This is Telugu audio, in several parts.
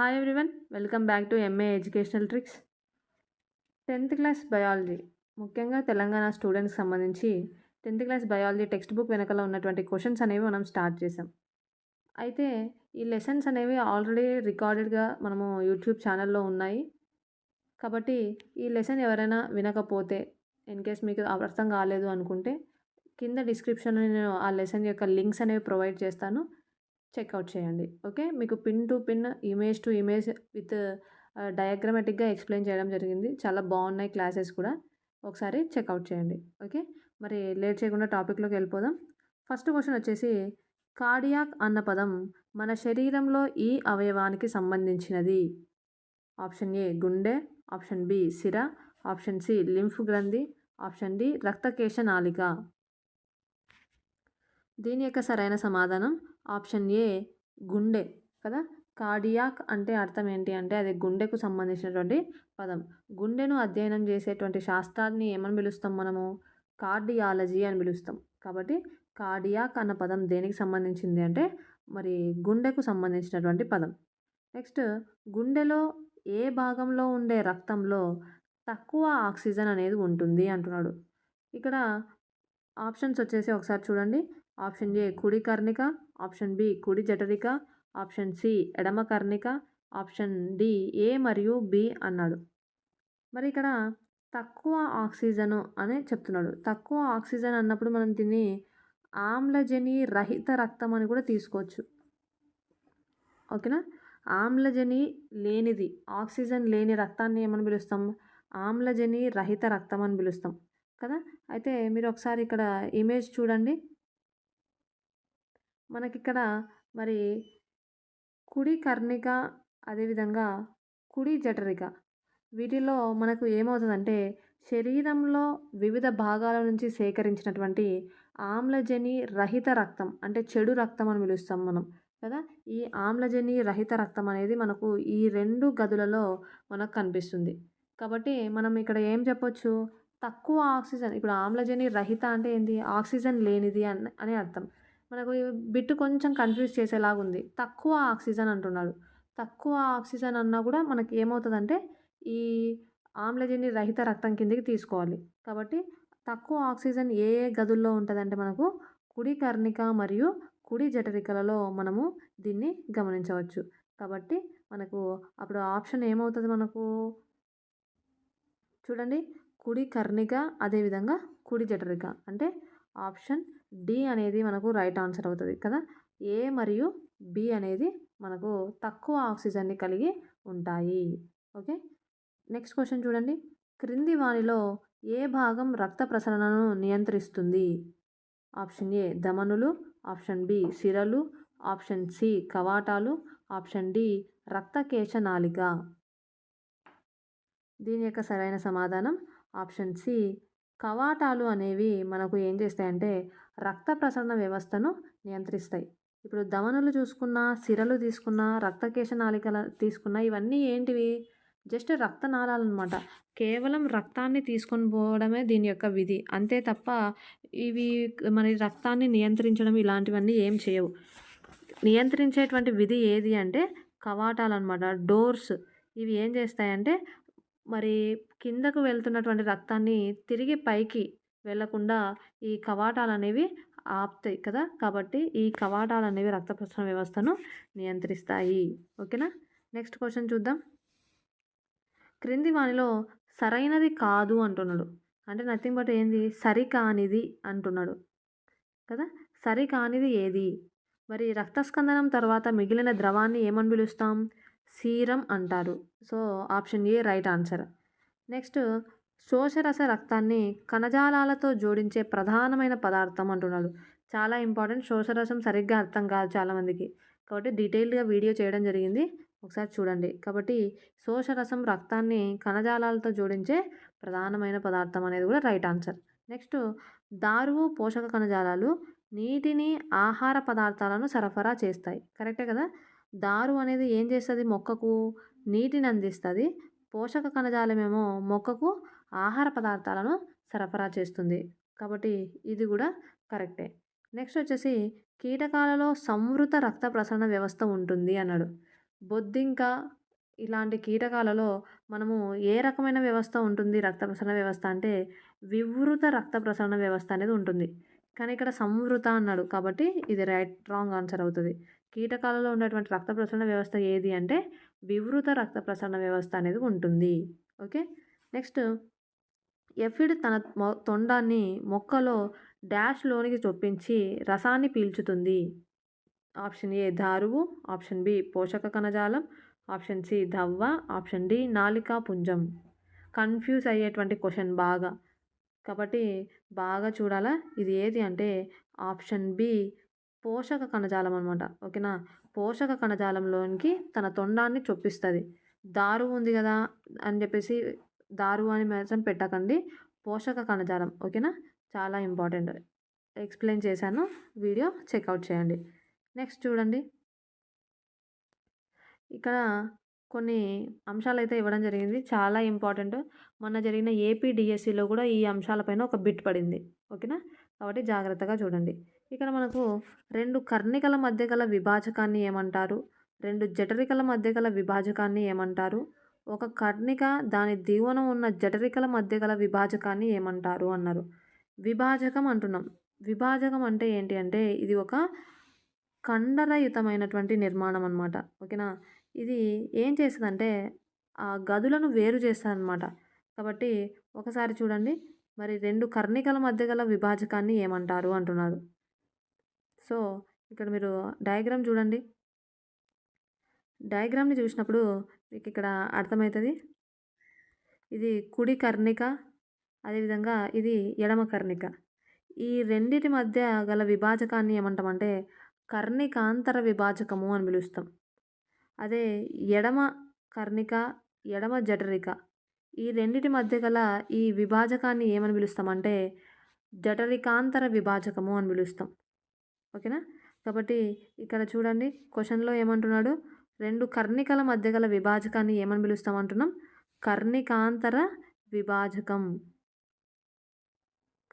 Hi everyone welcome back to MA educational tricks tenth class biology ముఖ్యంగా తెలంగాణ స్టూడెంట్కి సంబంధించి tenth class biology text book వెనకాల ఉన్నటువంటి క్వశ్చన్స్ అనేవి మనం స్టార్ట్ చేసాం అయితే ఈ లెసన్స్ అనేవి ఆల్రెడీ రికార్డెడ్గా మనము యూట్యూబ్ ఛానల్లో ఉన్నాయి. కాబట్టి ఈ లెసన్ ఎవరైనా వినకపోతే ఇన్ కేస్ మీకు అర్థం కాలేదు అనుకుంటే కింద డిస్క్రిప్షన్లో నేను ఆ లెసన్ యొక్క లింక్స్ అనేవి ప్రొవైడ్ చేస్తాను. చెక్అవుట్ చేయండి. ఓకే? మీకు pin to pin image to image with డయాగ్రమాటిక్గా explain చేయడం జరిగింది. చాలా బాగున్నాయి క్లాసెస్ కూడా. ఒకసారి చెక్అవుట్ చేయండి. ఓకే? మరి లేట్ చేయకుండా టాపిక్లోకి వెళ్ళిపోదాం. ఫస్ట్ క్వశ్చన్ వచ్చేసి కార్డియాక్ అన్న పదం మన శరీరంలో ఈ అవయవానికి సంబంధించినది. ఆప్షన్ ఏ గుండె. ఆప్షన్ బి సిర. ఆప్షన్ సి లింఫ్ గ్రంథి. ఆప్షన్ డి రక్తకేశ నాళిక. దీని యొక్క సరైన సమాధానం? ఆప్షన్ ఏ గుండె కదా? కార్డియాక్ అంటే అర్థం ఏంటి అంటే అది గుండెకు సంబంధించినటువంటి పదం. గుండెను అధ్యయనం చేసేటువంటి శాస్త్రాన్ని ఏమని పిలుస్తాం మనము? కార్డియాలజీ అని పిలుస్తాం. కాబట్టి కార్డియాక్ అన్న పదం దేనికి సంబంధించింది అంటే మరి గుండెకు సంబంధించినటువంటి పదం. నెక్స్ట్ గుండెలో ఏ భాగంలో ఉండే రక్తంలో తక్కువ ఆక్సిజన్ అనేది ఉంటుంది అంటున్నాడు. ఇక్కడ ఆప్షన్స్ వచ్చేసి ఒకసారి చూడండి. ఆప్షన్ ఏ కుడి కర్ణిక ఆప్షన్ బి కుడి జఠరిక ఆప్షన్ సి ఎడమ కర్ణిక ఆప్షన్ డి ఏ మరియు బి అన్నాడు. మరి ఇక్కడ తక్కువ ఆక్సిజను అని చెప్తున్నాడు. తక్కువ ఆక్సిజన్ అన్నప్పుడు మనం దీన్ని ఆమ్లజని రహిత రక్తం అని కూడా తీసుకోవచ్చు. ఓకేనా? ఆమ్లజని లేనిది ఆక్సిజన్ లేని రక్తాన్ని ఏమని పిలుస్తాం? ఆమ్లజని రహిత రక్తం అని పిలుస్తాం. కదా? అయితే మీరు ఒకసారి ఇక్కడ ఇమేజ్ చూడండి. మనకిక్కడ మరి కుడి కర్ణిక అదేవిధంగా కుడి జఠరిక. వీటిలో మనకు ఏమవుతుందంటే శరీరంలో వివిధ భాగాల నుంచి సేకరించినటువంటి ఆమ్లజని రహిత రక్తం అంటే చెడు రక్తం అని పిలుస్తాం మనం కదా? ఈ ఆమ్లజని రహిత రక్తం అనేది మనకు ఈ రెండు గదులలో మనకు కనిపిస్తుంది. కాబట్టి మనం ఇక్కడ ఏం చెప్పొచ్చు? తక్కువ ఆక్సిజన్ ఇప్పుడు ఆమ్లజని రహిత అంటే ఏంది? ఆక్సిజన్ లేనిది అని అని అర్థం. మనకు బిట్ కొంచెం కన్ఫ్యూజ్ చేసేలాగా ఉంది తక్కువ ఆక్సిజన్ అంటున్నాడు. తక్కువ ఆక్సిజన్ అన్నా కూడా మనకి ఏమవుతుందంటే ఈ ఆమ్లజని రహిత రక్తం కిందకి తీసుకోవాలి. కాబట్టి తక్కువ ఆక్సిజన్ ఏ ఏ గదుల్లో ఉంటుందంటే మనకు కుడి కర్ణిక మరియు కుడి జఠరికలలో మనము దీన్ని గమనించవచ్చు. కాబట్టి మనకు అప్పుడు ఆప్షన్ ఏమవుతుంది మనకు? చూడండి. కుడి కర్ణిక అదేవిధంగా కుడి జఠరిక. అంటే ఆప్షన్ డి అనేది మనకు రైట్ ఆన్సర్ అవుతుంది కదా? ఏ మరియు బి అనేది మనకు తక్కువ ఆక్సిజన్ని కలిగి ఉంటాయి. ఓకే? నెక్స్ట్ క్వశ్చన్ చూడండి. క్రింది వానిలో ఏ భాగం రక్త ప్రసరణను నియంత్రిస్తుంది? ఆప్షన్ ఏ ధమనులు ఆప్షన్ బి సిరలు ఆప్షన్ సి కవాటాలు ఆప్షన్ డి రక్తకేశ నాళిక. దీని యొక్క సరైన సమాధానం ఆప్షన్ సి కవాటాలు అనేవి మనకు ఏం చేస్తాయంటే రక్త ప్రసరణ వ్యవస్థను నియంత్రిస్తాయి. ఇప్పుడు దమనులు చూసుకున్న సిరలు తీసుకున్న రక్తకేశ నాళికల తీసుకున్న ఇవన్నీ ఏంటివి? జస్ట్ రక్తనాళాలు అనమాట కేవలం రక్తాన్ని తీసుకొని పోవడమే దీని యొక్క విధి. అంతే తప్ప ఇవి మరి రక్తాన్ని నియంత్రించడం ఇలాంటివన్నీ ఏం చేయవు. నియంత్రించేటువంటి విధి ఏది అంటే కవాటాలు అనమాట డోర్స్. ఇవి ఏం చేస్తాయంటే మరి కిందకు వెళ్తున్నటువంటి రక్తాన్ని తిరిగి పైకి వెళ్ళకుండా ఈ కవాటాలు అనేవి ఆపుతాయి కదా! కాబట్టి ఈ కవాటాలు అనేవి రక్త ప్రసరణ వ్యవస్థను నియంత్రిస్తాయి. ఓకేనా? నెక్స్ట్ క్వశ్చన్ చూద్దాం. క్రింది వానిలో సరైనది కాదు అంటున్నాడు. అంటే నథింగ్ బట్ ఏంది? సరికానిది అంటున్నాడు. కదా! సరికానిది ఏది? మరి రక్తస్కందనం తర్వాత మిగిలిన ద్రవాన్ని ఏమని పిలుస్తాం? సీరం అంటారు. So option A right answer. Next శోషరస రక్తాన్ని కణజాలాలతో జోడించే ప్రధానమైన పదార్థం అంటున్నాడు. చాలా ఇంపార్టెంట్ శోషరసం సరిగ్గా అర్థం కాదు చాలామందికి. కాబట్టి డీటెయిల్డ్గా వీడియో చేయడం జరిగింది. ఒకసారి చూడండి. కాబట్టి శోషరసం రక్తాన్ని కణజాలాలతో జోడించే ప్రధానమైన పదార్థం అనేది కూడా రైట్ ఆన్సర్. నెక్స్ట్ దారువు పోషక కణజాలాలు నీటిని ఆహార పదార్థాలను సరఫరా చేస్తాయి. కరెక్టే కదా? దారు అనేది ఏం చేస్తుంది? మొక్కకు నీటిని అందిస్తుంది. పోషక కణజాలమేమో మొక్కకు ఆహార పదార్థాలను సరఫరా చేస్తుంది. కాబట్టి ఇది కూడా కరెక్టే. నెక్స్ట్ వచ్చేసి కీటకాలలో సంవృత రక్త ప్రసరణ వ్యవస్థ ఉంటుంది అన్నాడు. బొద్దింక ఇలాంటి కీటకాలలో మనము ఏ రకమైన వ్యవస్థ ఉంటుంది? రక్త ప్రసరణ వ్యవస్థ అంటే వివృత రక్త ప్రసరణ వ్యవస్థ అనేది ఉంటుంది. కానీ ఇక్కడ సంవృత అన్నాడు. కాబట్టి ఇది రైట్ రాంగ్ ఆన్సర్ అవుతుంది. కీటకాలలో ఉన్నటువంటి రక్త ప్రసరణ వ్యవస్థ ఏది అంటే వివృత రక్త ప్రసరణ వ్యవస్థ అనేది ఉంటుంది. ఓకే? నెక్స్ట్ ఎఫిడ్ తన తొండాన్ని మొక్కలో డాష్లోనికి చొప్పించి రసాన్ని పీల్చుతుంది. ఆప్షన్ ఏ దారువు ఆప్షన్ బి పోషక కణజాలం ఆప్షన్ సి దవ్వ ఆప్షన్ డి నాలికా పుంజం. కన్ఫ్యూజ్ అయ్యేటువంటి క్వశ్చన్ బాగా. కాబట్టి బాగా చూడాలా? ఇది ఏది అంటే ఆప్షన్ బి పోషక కణజాలం అనమాట ఓకేనా? పోషక కణజాలంలోనికి తన తొండాన్ని చొప్పిస్తుంది. దారు ఉంది కదా అని చెప్పేసి దారు అని మాత్రం పెట్టకండి. పోషక కణజాలం ఓకేనా? చాలా ఇంపార్టెంట్. ఎక్స్ప్లెయిన్ చేశాను. వీడియో చెక్అవుట్ చేయండి. నెక్స్ట్ చూడండి. ఇక్కడ కొన్ని అంశాలు అయితే ఇవ్వడం జరిగింది. చాలా ఇంపార్టెంట్. మొన్న జరిగిన ఏపీ డిఎస్సిలో కూడా ఈ అంశాలపైన ఒక బిట్ పడింది. ఓకేనా? కాబట్టి జాగ్రత్తగా చూడండి. ఇక్కడ మనకు రెండు కర్ణికల మధ్య గల విభాజకాన్ని ఏమంటారు? రెండు జఠరికల మధ్య గల విభాజకాన్ని ఏమంటారు? ఒక కర్ణిక దాని దిగువన ఉన్న జఠరికల మధ్య గల విభాజకాన్ని ఏమంటారు? అన్నారు. విభాజకం అంటున్నాం. విభాజకం అంటే ఏంటి అంటే ఇది ఒక కండరయుతమైనటువంటి నిర్మాణం అనమాట ఓకేనా? ఇది ఏం చేస్తుందంటే ఆ గదులను వేరు చేస్తుందన్నమాట. కాబట్టి ఒకసారి చూడండి. మరి రెండు కర్ణికల మధ్య గల విభాజకాన్ని ఏమంటారు? అంటున్నారు. సో ఇక్కడ మీరు డయాగ్రామ్ చూడండి. డయాగ్రామ్ని చూసినప్పుడు మీకు ఇక్కడ అర్థమవుతుంది ఇది కుడి కర్ణిక అదేవిధంగా ఇది ఎడమ కర్ణిక. ఈ రెండిటి మధ్య గల విభాజకాన్ని ఏమంటామంటే కర్ణికాంతర విభాజకము అని పిలుస్తాం. అదే ఎడమ కర్ణిక ఎడమ జఠరిక. ఈ రెండిటి మధ్య గల ఈ విభాజకాన్ని ఏమని పిలుస్తామంటే జఠరికాంతర విభాజకము అని పిలుస్తాం. ఓకేనా? కాబట్టి ఇక్కడ చూడండి క్వశ్చన్లో ఏమంటున్నాడు? రెండు కర్ణికల మధ్య గల విభాజకాన్ని ఏమని పిలుస్తాం అంటున్నాం? కర్ణికాంతర విభాజకం.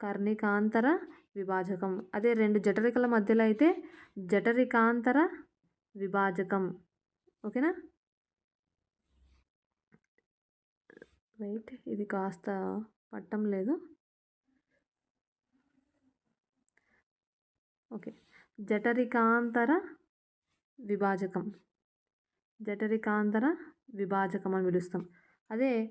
కర్ణికాంతర విభాజకం. అదే రెండు జఠరికల మధ్యలో అయితే జఠరికాంతర విభాజకం. ఓకేనా? రైట్ ఇది కాస్త పట్టం లేదు. ఓకే. జఠరికాంతర విభాజకం. జఠరికాంతర విభాజకం అని పిలుస్తాం. అదే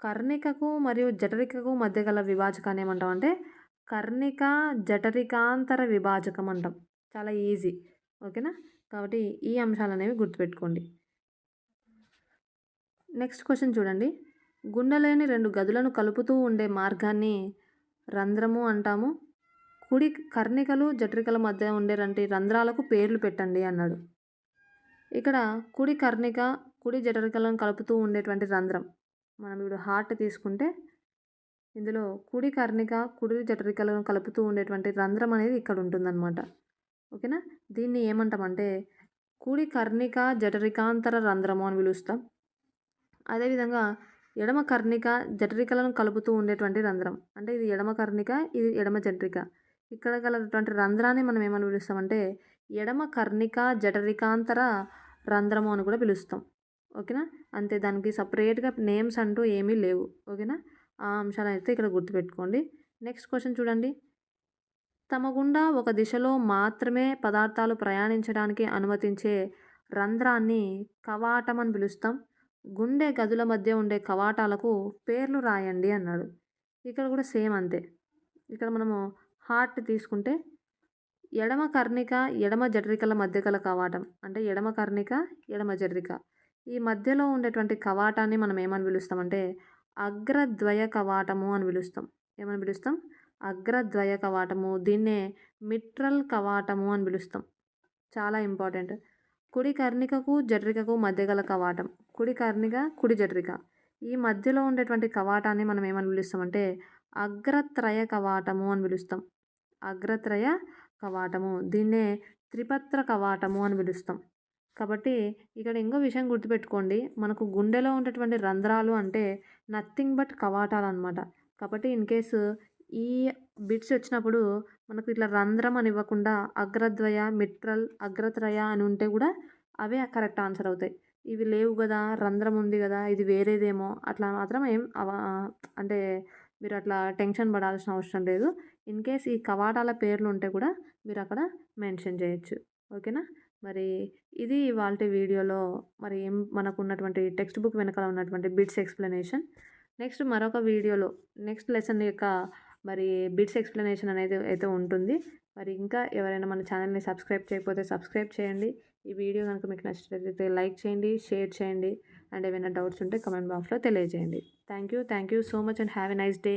కర్ణికకు మరియు జఠరికకు మధ్య గల విభాజకాన్ని ఏమంటాం అంటే కర్ణిక జఠరికాంతర విభాజకం అంటాం. చాలా ఈజీ. ఓకేనా? కాబట్టి ఈ అంశాలు అనేవి గుర్తుపెట్టుకోండి. నెక్స్ట్ క్వశ్చన్ చూడండి. గుండెలేని రెండు గదులను కలుపుతూ ఉండే మార్గాన్ని రంధ్రము అంటాము. కుడి కర్ణికలు జఠరికల మధ్య ఉండే రంధ్రాలకు పేర్లు పెట్టండి అన్నాడు. ఇక్కడ కుడి కర్ణిక కుడి జఠరికలను కలుపుతూ ఉండేటువంటి రంధ్రం. మనం ఇప్పుడు హార్ట్ తీసుకుంటే ఇందులో కుడి కర్ణిక కుడి జఠరికలను కలుపుతూ ఉండేటువంటి రంధ్రం అనేది ఇక్కడ ఉంటుందన్నమాట. ఓకేనా? దీన్ని ఏమంటామంటే కుడి కర్ణిక జఠరికాంతర రంధ్రము అని పిలుస్తాం. అదేవిధంగా ఎడమ కర్ణిక జఠరికలను కలుపుతూ ఉండేటువంటి రంధ్రం. అంటే ఇది ఎడమ కర్ణిక ఇది ఎడమ జఠరిక. ఇక్కడ గలటువంటి రంధ్రాన్ని మనం ఏమని పిలుస్తామంటే ఎడమ కర్ణిక జఠరికాంతర రంధ్రము అని కూడా పిలుస్తాం. ఓకేనా? అంతే దానికి సపరేట్గా నేమ్స్ అంటూ ఏమీ లేవు. ఓకేనా? ఆ అంశాలు అయితే ఇక్కడ గుర్తుపెట్టుకోండి. నెక్స్ట్ క్వశ్చన్ చూడండి. తమ గుండా ఒక దిశలో మాత్రమే పదార్థాలు ప్రయాణించడానికి అనుమతించే రంధ్రాన్ని కవాటం అని పిలుస్తాం. గుండె గదుల మధ్య ఉండే కవాటాలకు పేర్లు రాయండి అన్నాడు. ఇక్కడ కూడా సేమ్ అంతే. ఇక్కడ మనము హార్ట్ తీసుకుంటే ఎడమ కర్ణిక ఎడమ జఠరికల మధ్య గల కవాటం. అంటే ఎడమ కర్ణిక ఎడమ జఠరిక. ఈ మధ్యలో ఉండేటువంటి కవాటాన్ని మనం ఏమని పిలుస్తామంటే అగ్రద్వయ కవాటము అని పిలుస్తాం. ఏమని పిలుస్తాం? అగ్రద్వయ కవాటము. దీన్నే మిట్రల్ కవాటము అని పిలుస్తాం. చాలా ఇంపార్టెంట్. కుడి కర్ణికకు జఠరికకు మధ్య గల కవాటం. కుడి కర్ణిక కుడి జఠరిక. ఈ మధ్యలో ఉండేటువంటి కవాటాన్ని మనం ఏమని పిలుస్తామంటే అగ్రత్రయ కవాటము అని పిలుస్తాం. అగ్రత్రయ కవాటము. దీన్నే త్రిపత్ర కవాటము అని పిలుస్తాం. కాబట్టి ఇక్కడ ఇంకో విషయం గుర్తుపెట్టుకోండి. మనకు గుండెలో ఉండేటువంటి రంధ్రాలు అంటే నథింగ్ బట్ కవాటాలు అనమాట కాబట్టి ఇన్ కేసు ఈ బిట్స్ వచ్చినప్పుడు మనకు ఇట్లా రంధ్రం అని ఇవ్వకుండా అగ్రద్వయ మిట్రల్ అగ్రత్రయ అని ఉంటే కూడా అవే కరెక్ట్ ఆన్సర్ అవుతాయి. ఇవి లేవు కదా రంధ్రం ఉంది కదా ఇది వేరేదేమో అట్లా మాత్రం ఏం అవ అంటే మీరు అట్లా టెన్షన్ పడాల్సిన అవసరం లేదు. ఇన్ కేస్ ఈ కవాటాల పేర్లు ఉంటే కూడా మీరు అక్కడ మెన్షన్ చేయొచ్చు. ఓకేనా? మరి ఇది వాళ్ళ వీడియోలో మరి ఏం మనకు ఉన్నటువంటి టెక్స్ట్ బుక్ వెనకాల ఉన్నటువంటి బిట్స్ ఎక్స్ప్లెనేషన్. నెక్స్ట్ మరొక వీడియోలో నెక్స్ట్ లెసన్ యొక్క మరి బిట్స్ ఎక్స్ప్లెనేషన్ అనేది అయితే ఉంటుంది. మరి ఇంకా ఎవరైనా మన ఛానల్ని సబ్స్క్రైబ్ చేయకపోతే సబ్స్క్రైబ్ చేయండి. ఈ వీడియో కనుక మీకు నచ్చినట్లయితే లైక్ చేయండి షేర్ చేయండి. అండ్ ఏమైనా డౌట్స్ ఉంటే కమెంట్ బాక్స్లో తెలియజేయండి. Thank you thank you so much and have a nice day.